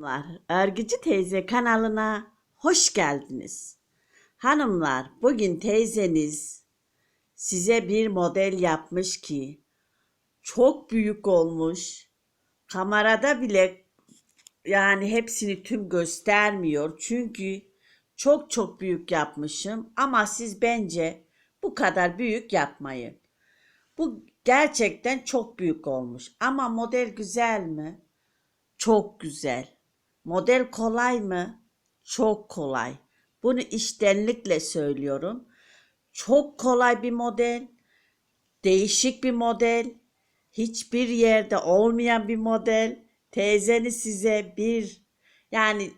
Hanımlar, Örgücü Teyze kanalına hoş geldiniz. Hanımlar, bugün teyzeniz size bir model yapmış ki çok büyük olmuş. Kamerada bile yani hepsini tüm göstermiyor. Çünkü çok çok büyük yapmışım ama siz bence bu kadar büyük yapmayın. Bu gerçekten çok büyük olmuş. Ama model güzel mi? Çok güzel. Model kolay mı? Çok kolay. Bunu iştenlikle söylüyorum. Çok kolay bir model. Değişik bir model. Hiçbir yerde olmayan bir model. Teyzeniz size bir yani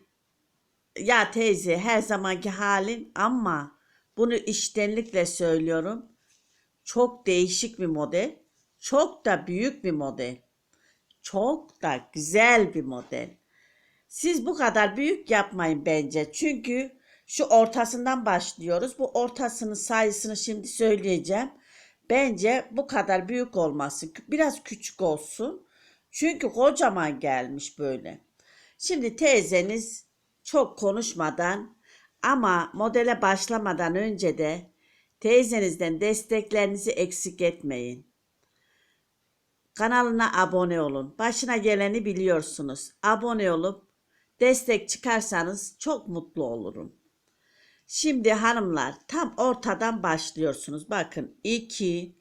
ya teyze her zamanki halin ama bunu iştenlikle söylüyorum. Çok değişik bir model. Çok da büyük bir model. Çok da güzel bir model. Siz bu kadar büyük yapmayın bence. Çünkü şu ortasından başlıyoruz. Bu ortasının sayısını şimdi söyleyeceğim. Bence bu kadar büyük olması biraz küçük olsun. Çünkü kocaman gelmiş böyle. Şimdi teyzeniz çok konuşmadan ama modele başlamadan önce de teyzenizden desteklerinizi eksik etmeyin. Kanalına abone olun. Başına geleni biliyorsunuz. Abone olup destek çıkarsanız çok mutlu olurum. Şimdi hanımlar tam ortadan başlıyorsunuz. Bakın 2,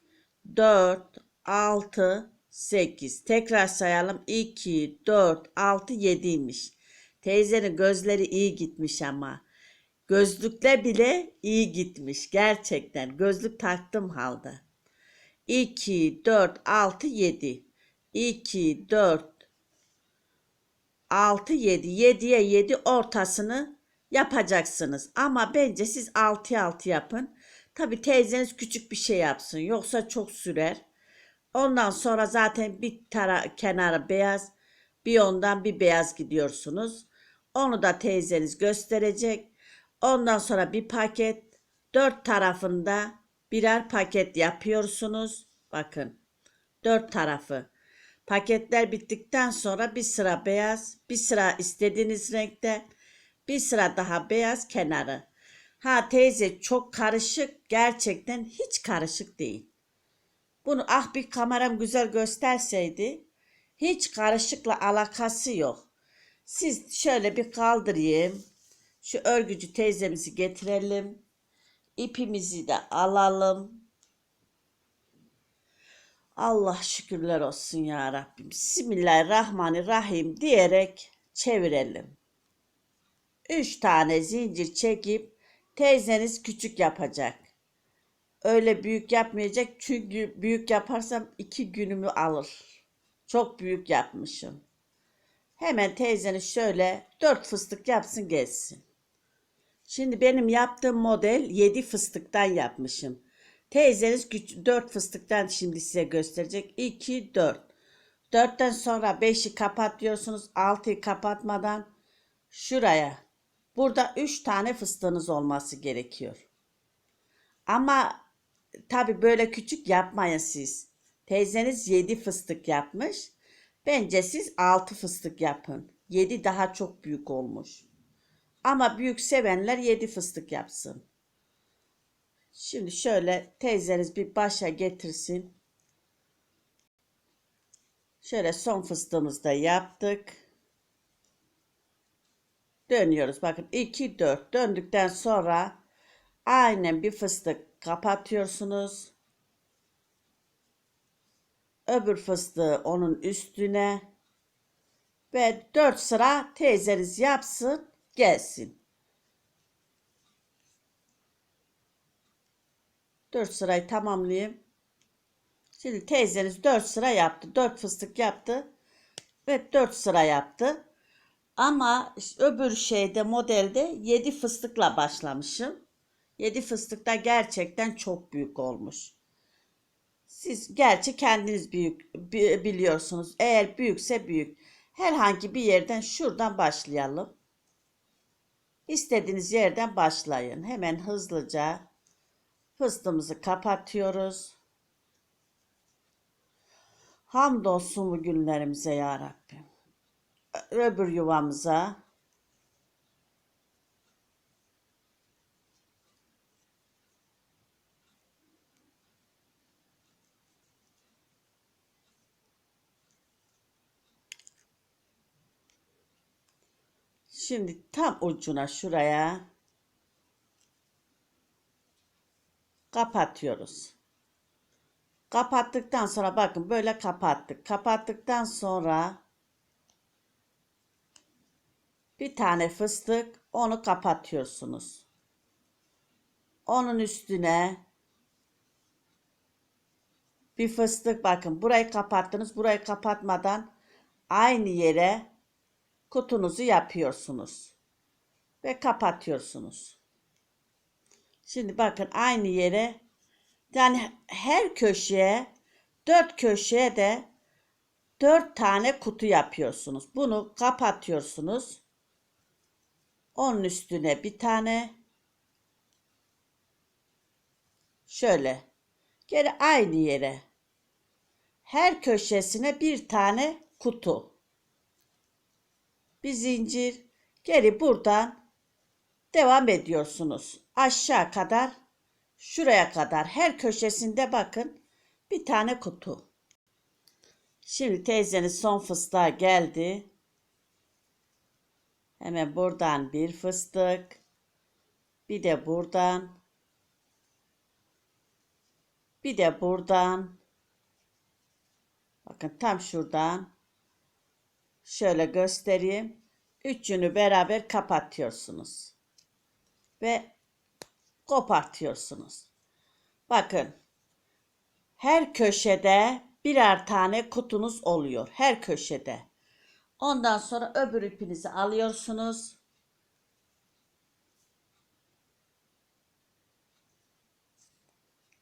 4, 6, 8. Tekrar sayalım. 2, 4, 6, 7'ymiş. Teyzenin gözleri iyi gitmiş ama. Gözlükle bile iyi gitmiş. Gerçekten gözlük taktım halde. 2, 4, 6, 7. 2, 4, 6, 7. 7'ye 7 ortasını yapacaksınız. Ama bence siz 6'ya 6 yapın. Tabi teyzeniz küçük bir şey yapsın. Yoksa çok sürer. Ondan sonra zaten bir tara kenarı beyaz. Bir ondan bir beyaz gidiyorsunuz. Onu da teyzeniz gösterecek. Ondan sonra bir paket. Dört tarafında birer paket yapıyorsunuz. Bakın. Dört tarafı. Paketler bittikten sonra bir sıra beyaz, bir sıra istediğiniz renkte, bir sıra daha beyaz kenarı. Ha teyze çok karışık, gerçekten hiç karışık değil. Bunu ah bir kameram güzel gösterseydi hiç karışıkla alakası yok. Siz şöyle bir kaldırayım. Şu örgücü teyzemizi getirelim. İpimizi de alalım. Allah şükürler olsun ya Rabbim. Bismillahirrahmanirrahim diyerek çevirelim. Üç tane zincir çekip teyzeniz küçük yapacak. Öyle büyük yapmayacak çünkü büyük yaparsam iki günümü alır. Çok büyük yapmışım. Hemen teyzeniz şöyle dört fıstık yapsın gelsin. Şimdi benim yaptığım model yedi fıstıktan yapmışım. Teyzeniz 4 fıstıktan şimdi size gösterecek. 2, 4. 4'ten sonra 5'i kapatıyorsunuz. 6'yı kapatmadan şuraya. Burada 3 tane fıstığınız olması gerekiyor. Ama tabi böyle küçük yapmayın siz. Teyzeniz 7 fıstık yapmış. Bence siz 6 fıstık yapın. 7 daha çok büyük olmuş. Ama büyük sevenler 7 fıstık yapsın. Şimdi şöyle teyzeniz bir başa getirsin. Şöyle son fıstığımızı da yaptık. Dönüyoruz. Bakın 2 4 döndükten sonra aynen bir fıstık kapatıyorsunuz. Öbür fıstığı onun üstüne ve 4 sıra teyzeniz yapsın gelsin. 4 sırayı tamamlayayım. Şimdi teyzeniz 4 sıra yaptı. 4 fıstık yaptı. Ve 4 sıra yaptı. Ama öbür şeyde modelde 7 fıstıkla başlamışım. 7 fıstıkta gerçekten çok büyük olmuş. Siz gerçi kendiniz büyük biliyorsunuz. Eğer büyükse büyük. Herhangi bir yerden şuradan başlayalım. İstediğiniz yerden başlayın. Hemen hızlıca Fıstığımızı kapatıyoruz. Hamdolsun bu günlerimize ya Rabbim. öbür yuvamıza. Şimdi tam ucuna şuraya kapatıyoruz. Kapattıktan sonra bakın böyle kapattık. Kapattıktan sonra bir tane fıstık onu kapatıyorsunuz. Onun üstüne bir fıstık bakın burayı kapattınız. Burayı kapatmadan aynı yere kutunuzu yapıyorsunuz. Ve kapatıyorsunuz. Şimdi bakın aynı yere yani her köşeye dört köşeye de dört tane kutu yapıyorsunuz. Bunu kapatıyorsunuz. Onun üstüne bir tane. Şöyle. Geri aynı yere. Her köşesine bir tane kutu. Bir zincir. Geri buradan devam ediyorsunuz. Aşağı kadar şuraya kadar. Her köşesinde bakın bir tane kutu. Şimdi teyzenin son fıstığa geldi. Hemen buradan bir fıstık bir de buradan bir de buradan. Bakın tam şuradan. Şöyle göstereyim. Üçünü beraber kapatıyorsunuz. Ve kopartıyorsunuz. Bakın. Her köşede birer tane kutunuz oluyor. Her köşede. Ondan sonra öbür ipinizi alıyorsunuz.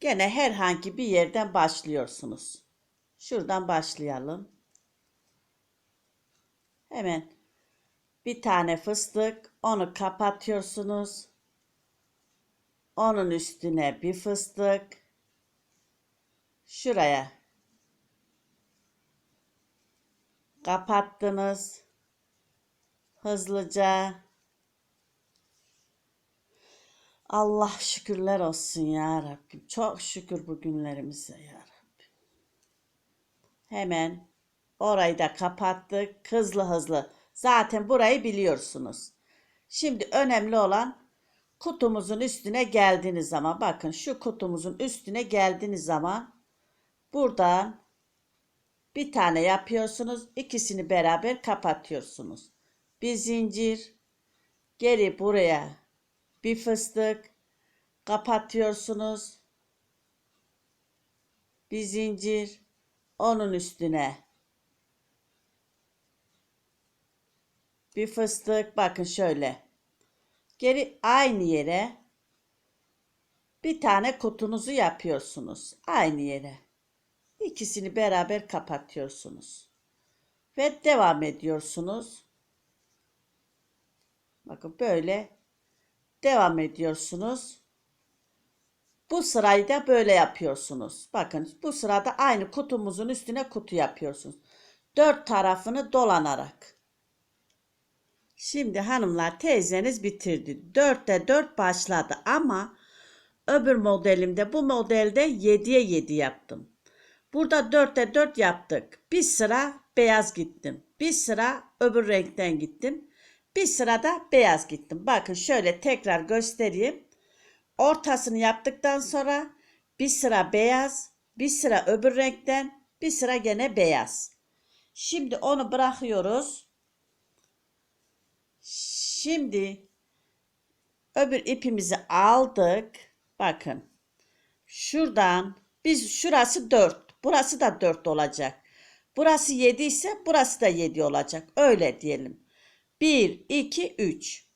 Gene herhangi bir yerden başlıyorsunuz. Şuradan başlayalım. Hemen bir tane fıstık onu kapatıyorsunuz. Onun üstüne bir fıstık. Şuraya kapattınız. Hızlıca. Allah şükürler olsun ya Rabbim. Çok şükür bu günlerimize ya Rabbim. Hemen orayı da kapattık. Hızlı hızlı. Zaten burayı biliyorsunuz. Şimdi önemli olan kutumuzun üstüne geldiğiniz zaman bakın şu kutumuzun üstüne geldiğiniz zaman buradan bir tane yapıyorsunuz. ikisini beraber kapatıyorsunuz. Bir zincir geri buraya bir fıstık kapatıyorsunuz. Bir zincir onun üstüne bir fıstık bakın şöyle. Geri aynı yere bir tane kutunuzu yapıyorsunuz. Aynı yere. İkisini beraber kapatıyorsunuz. Ve devam ediyorsunuz. Bakın böyle devam ediyorsunuz. Bu sırayı da böyle yapıyorsunuz. Bakın bu sırada aynı kutumuzun üstüne kutu yapıyorsunuz. Dört tarafını dolanarak. Şimdi hanımlar teyzeniz bitirdi. Dörtte dört başladı ama öbür modelimde bu modelde yediye yedi yaptım. Burada dörtte dört yaptık. Bir sıra beyaz gittim. Bir sıra öbür renkten gittim. Bir sırada beyaz gittim. Bakın şöyle tekrar göstereyim. Ortasını yaptıktan sonra bir sıra beyaz, bir sıra öbür renkten, bir sıra gene beyaz. Şimdi onu bırakıyoruz. Şimdi öbür ipimizi aldık. Bakın. Şuradan biz şurası 4. Burası da 4 olacak. Burası 7 ise burası da 7 olacak. Öyle diyelim. 1, 2, 3.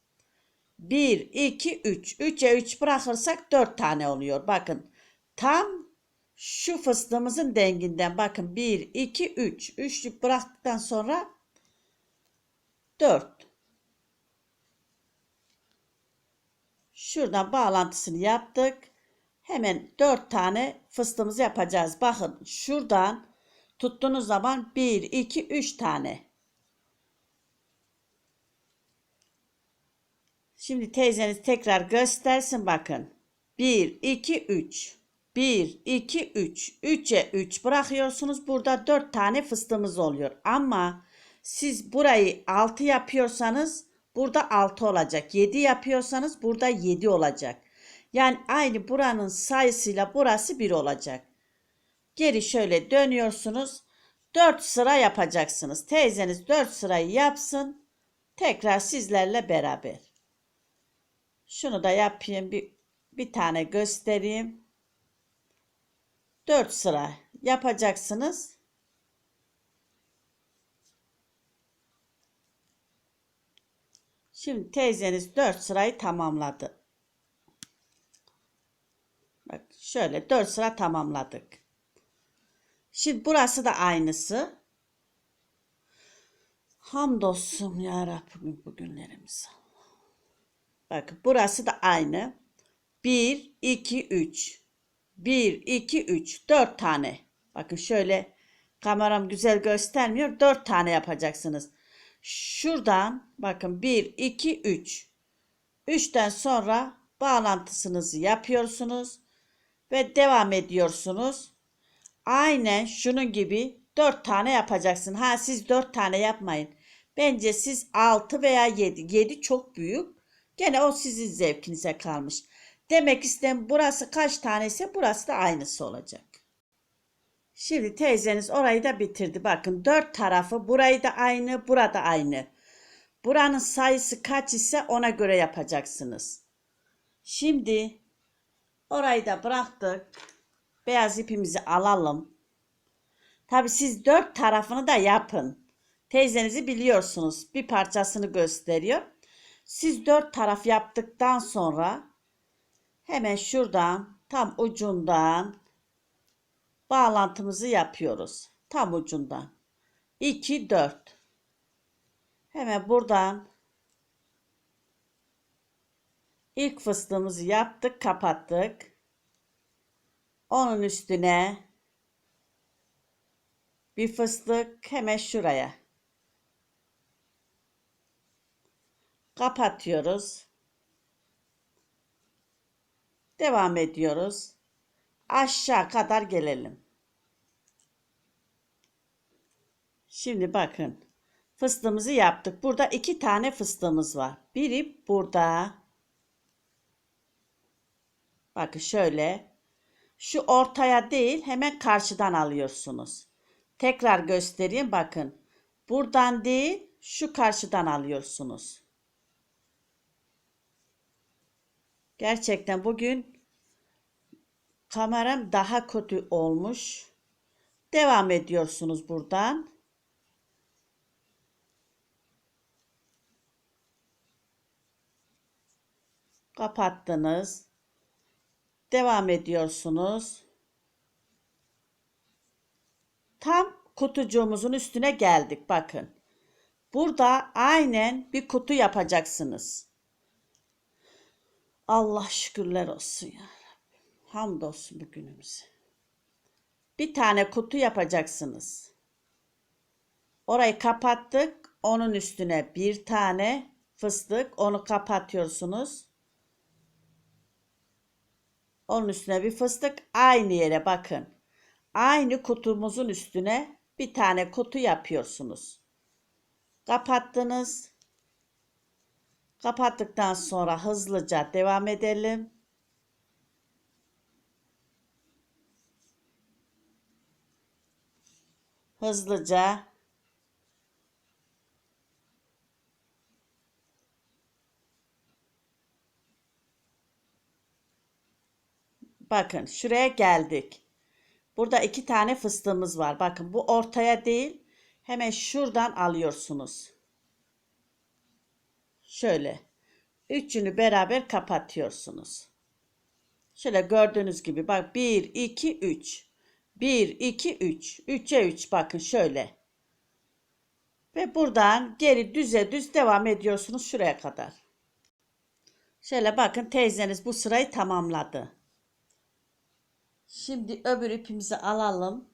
1, 2, 3. 3'e 3 bırakırsak 4 tane oluyor. Bakın tam şu fıstığımızın denginden bakın 1, 2, 3. Üçlük bıraktıktan sonra 4. Şuradan bağlantısını yaptık. Hemen 4 tane fıstığımızı yapacağız. Bakın şuradan tuttuğunuz zaman 1, 2, 3 tane. Şimdi teyzeniz tekrar göstersin bakın. 1, 2, 3. 1, 2, 3. 3'e 3 bırakıyorsunuz. Burada 4 tane fıstığımız oluyor. Ama siz burayı 6 yapıyorsanız burada 6 olacak. 7 yapıyorsanız burada 7 olacak. Yani aynı buranın sayısıyla burası 1 olacak. Geri şöyle dönüyorsunuz. 4 sıra yapacaksınız. Teyzeniz 4 sırayı yapsın. Tekrar sizlerle beraber. Şunu da yapayım. Bir, bir tane göstereyim. 4 sıra yapacaksınız. Şimdi teyzeniz 4 sırayı tamamladı. Bak şöyle 4 sıra tamamladık. Şimdi burası da aynısı. Hamdolsun ya Rabbim bugünlerimiz. Bakın burası da aynı. 1, 2, 3. 1, 2, 3. 4 tane. Bakın şöyle kameram güzel göstermiyor. 4 tane yapacaksınız. Şuradan bakın 1, 2, 3. 3'ten sonra bağlantısınızı yapıyorsunuz ve devam ediyorsunuz. Aynen şunun gibi 4 tane yapacaksın. Ha siz 4 tane yapmayın. Bence siz 6 veya 7. 7 çok büyük. Gene o sizin zevkinize kalmış. Demek istem burası kaç tanesi burası da aynısı olacak. Şimdi teyzeniz orayı da bitirdi. Bakın dört tarafı burayı da aynı burada aynı. Buranın sayısı kaç ise ona göre yapacaksınız. Şimdi orayı da bıraktık. Beyaz ipimizi alalım. Tabi siz dört tarafını da yapın. Teyzenizi biliyorsunuz. Bir parçasını gösteriyor. Siz dört taraf yaptıktan sonra hemen şuradan tam ucundan bağlantımızı yapıyoruz. Tam ucundan. 2 4. Hemen buradan ilk fıstığımızı yaptık, kapattık. Onun üstüne bir fıstık hemen şuraya. Kapatıyoruz. Devam ediyoruz. Aşağı kadar gelelim. Şimdi bakın. Fıstığımızı yaptık. Burada iki tane fıstığımız var. Biri burada. Bakın şöyle. Şu ortaya değil hemen karşıdan alıyorsunuz. Tekrar göstereyim bakın. Buradan değil şu karşıdan alıyorsunuz. Gerçekten bugün kameram daha kötü olmuş. Devam ediyorsunuz buradan. Kapattınız. Devam ediyorsunuz. Tam kutucuğumuzun üstüne geldik. Bakın. Burada aynen bir kutu yapacaksınız. Allah şükürler olsun ya. Hamdolsun bugünümüze. Bir tane kutu yapacaksınız. Orayı kapattık. Onun üstüne bir tane fıstık. Onu kapatıyorsunuz. Onun üstüne bir fıstık. Aynı yere bakın. Aynı kutumuzun üstüne bir tane kutu yapıyorsunuz. Kapattınız. Kapattıktan sonra hızlıca devam edelim. Hızlıca Bakın şuraya geldik. Burada iki tane fıstığımız var. Bakın bu ortaya değil. Hemen şuradan alıyorsunuz. Şöyle. Üçünü beraber kapatıyorsunuz. Şöyle gördüğünüz gibi bak 1, 2, 3. 1, 2, 3. 3'e 3 bakın şöyle. Ve buradan geri düze düz devam ediyorsunuz şuraya kadar. Şöyle bakın teyzeniz bu sırayı tamamladı. Şimdi öbür ipimizi alalım.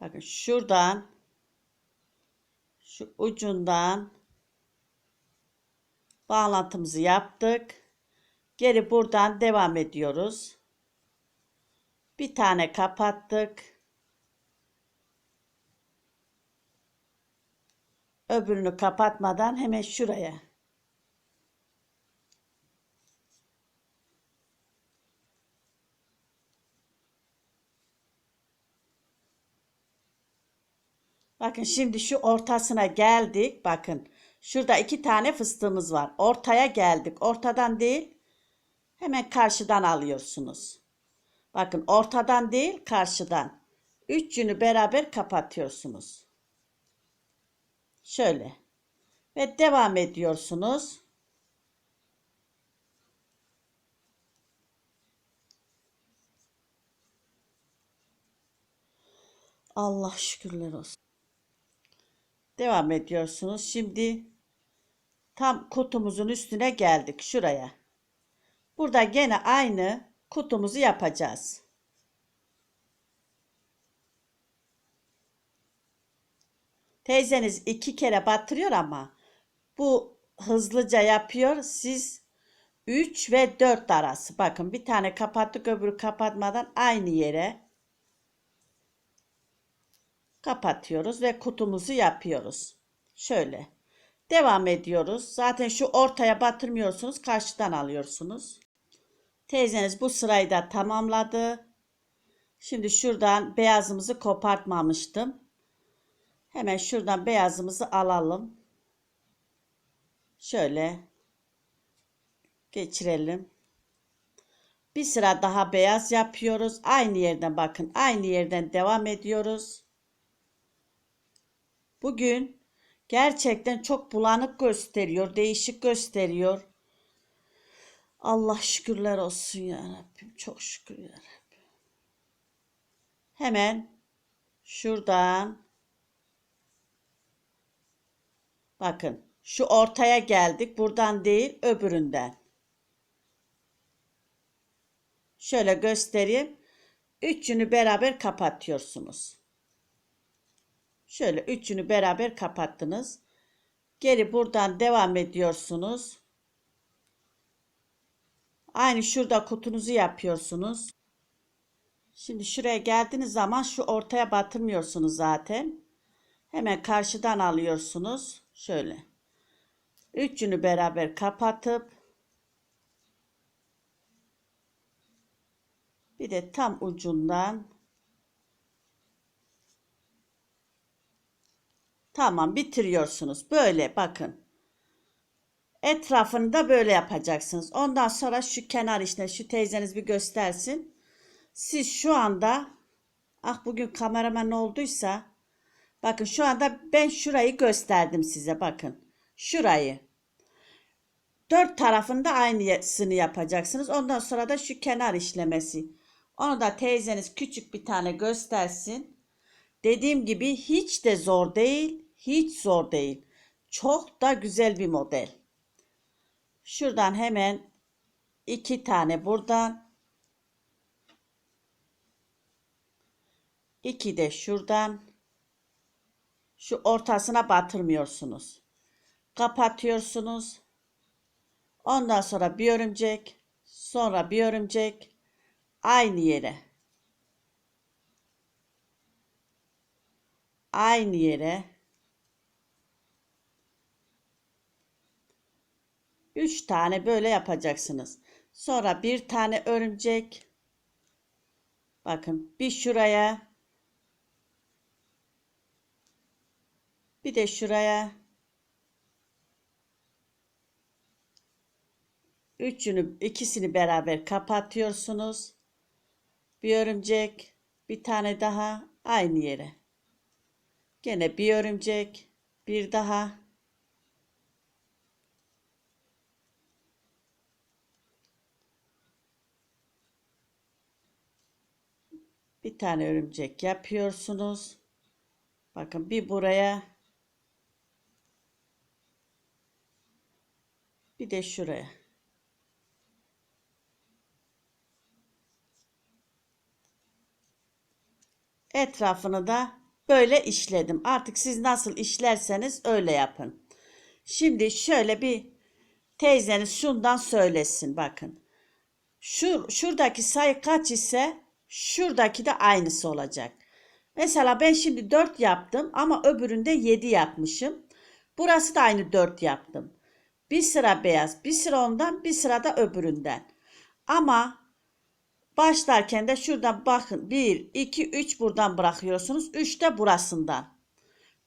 Bakın şuradan şu ucundan bağlantımızı yaptık. Geri buradan devam ediyoruz. Bir tane kapattık. Öbürünü kapatmadan hemen şuraya. Bakın şimdi şu ortasına geldik. Bakın şurada iki tane fıstığımız var. Ortaya geldik. Ortadan değil hemen karşıdan alıyorsunuz. Bakın ortadan değil karşıdan. Üç yünü beraber kapatıyorsunuz. Şöyle. Ve devam ediyorsunuz. Allah şükürler olsun. Devam ediyorsunuz. Şimdi tam kutumuzun üstüne geldik şuraya. Burada gene aynı kutumuzu yapacağız. Teyzeniz iki kere batırıyor ama bu hızlıca yapıyor. Siz 3 ve 4 arası. Bakın bir tane kapattık öbürü kapatmadan aynı yere kapatıyoruz ve kutumuzu yapıyoruz. Şöyle. Devam ediyoruz. Zaten şu ortaya batırmıyorsunuz. Karşıdan alıyorsunuz. Teyzeniz bu sırayı da tamamladı. Şimdi şuradan beyazımızı kopartmamıştım. Hemen şuradan beyazımızı alalım. Şöyle geçirelim. Bir sıra daha beyaz yapıyoruz. Aynı yerden bakın. Aynı yerden devam ediyoruz. Bugün gerçekten çok bulanık gösteriyor. Değişik gösteriyor. Allah şükürler olsun ya Rabbim. Çok şükür ya Rabbim. Hemen şuradan bakın şu ortaya geldik. Buradan değil öbüründen. Şöyle göstereyim. Üçünü beraber kapatıyorsunuz. Şöyle üçünü beraber kapattınız. Geri buradan devam ediyorsunuz. Aynı şurada kutunuzu yapıyorsunuz. Şimdi şuraya geldiğiniz zaman şu ortaya batırmıyorsunuz zaten. Hemen karşıdan alıyorsunuz. Şöyle. Üçünü beraber kapatıp bir de tam ucundan Tamam bitiriyorsunuz. Böyle bakın. Etrafını da böyle yapacaksınız. Ondan sonra şu kenar işte şu teyzeniz bir göstersin. Siz şu anda ah bugün kameraman olduysa bakın şu anda ben şurayı gösterdim size bakın. Şurayı. Dört tarafında aynısını yapacaksınız. Ondan sonra da şu kenar işlemesi. Onu da teyzeniz küçük bir tane göstersin. Dediğim gibi hiç de zor değil. Hiç zor değil. Çok da güzel bir model. Şuradan hemen iki tane buradan. iki de şuradan. Şu ortasına batırmıyorsunuz. Kapatıyorsunuz. Ondan sonra bir örümcek. Sonra bir örümcek. Aynı yere. Aynı yere. Üç tane böyle yapacaksınız. Sonra bir tane örümcek. Bakın bir şuraya. Bir de şuraya. Üçünü ikisini beraber kapatıyorsunuz. Bir örümcek, bir tane daha aynı yere. Gene bir örümcek, bir daha bir tane örümcek yapıyorsunuz. Bakın bir buraya bir de şuraya. Etrafını da böyle işledim. Artık siz nasıl işlerseniz öyle yapın. Şimdi şöyle bir teyzeniz şundan söylesin bakın. Şu, şuradaki sayı kaç ise şuradaki de aynısı olacak. Mesela ben şimdi 4 yaptım ama öbüründe 7 yapmışım. Burası da aynı 4 yaptım. Bir sıra beyaz, bir sıra ondan, bir sıra da öbüründen. Ama başlarken de şuradan bakın 1, 2, 3 buradan bırakıyorsunuz. 3 de burasından.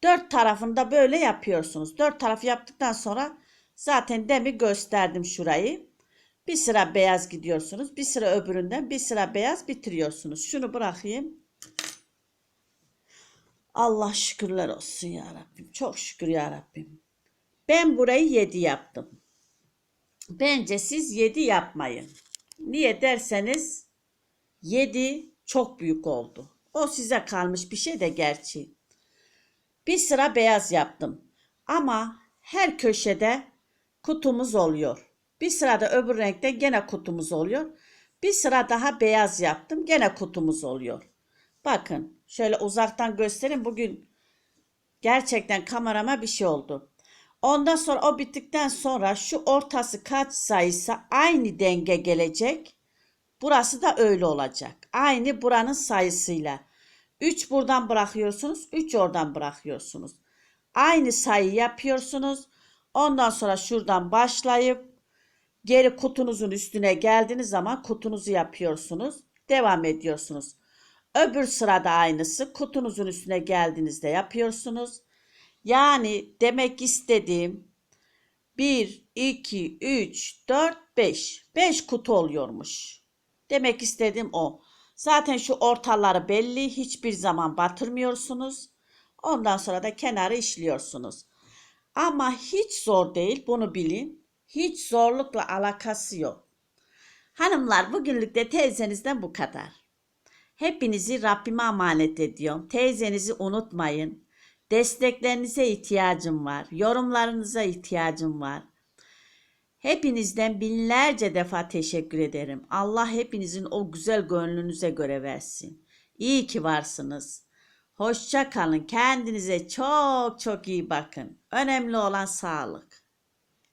Dört tarafında böyle yapıyorsunuz. Dört tarafı yaptıktan sonra zaten demi gösterdim şurayı. Bir sıra beyaz gidiyorsunuz. Bir sıra öbüründen bir sıra beyaz bitiriyorsunuz. Şunu bırakayım. Allah şükürler olsun ya Rabbim. Çok şükür ya Rabbim. Ben burayı 7 yaptım. Bence siz 7 yapmayın. Niye derseniz 7 çok büyük oldu. O size kalmış bir şey de gerçi. Bir sıra beyaz yaptım. Ama her köşede kutumuz oluyor. Bir sırada öbür renkte gene kutumuz oluyor. Bir sıra daha beyaz yaptım. Gene kutumuz oluyor. Bakın şöyle uzaktan göstereyim. Bugün gerçekten kamerama bir şey oldu. Ondan sonra o bittikten sonra şu ortası kaç sayısa aynı denge gelecek. Burası da öyle olacak. Aynı buranın sayısıyla. 3 buradan bırakıyorsunuz, 3 oradan bırakıyorsunuz. Aynı sayı yapıyorsunuz. Ondan sonra şuradan başlayıp geri kutunuzun üstüne geldiğiniz zaman kutunuzu yapıyorsunuz. Devam ediyorsunuz. Öbür sırada aynısı kutunuzun üstüne geldiğinizde yapıyorsunuz. Yani demek istediğim 1, 2, 3, 4, 5. 5 kutu oluyormuş. Demek istediğim o. Zaten şu ortaları belli. Hiçbir zaman batırmıyorsunuz. Ondan sonra da kenarı işliyorsunuz. Ama hiç zor değil. Bunu bilin. Hiç zorlukla alakası yok. Hanımlar bugünlük de teyzenizden bu kadar. Hepinizi Rabbime emanet ediyorum. Teyzenizi unutmayın. Desteklerinize ihtiyacım var. Yorumlarınıza ihtiyacım var. Hepinizden binlerce defa teşekkür ederim. Allah hepinizin o güzel gönlünüze göre versin. İyi ki varsınız. Hoşça kalın. Kendinize çok çok iyi bakın. Önemli olan sağlık.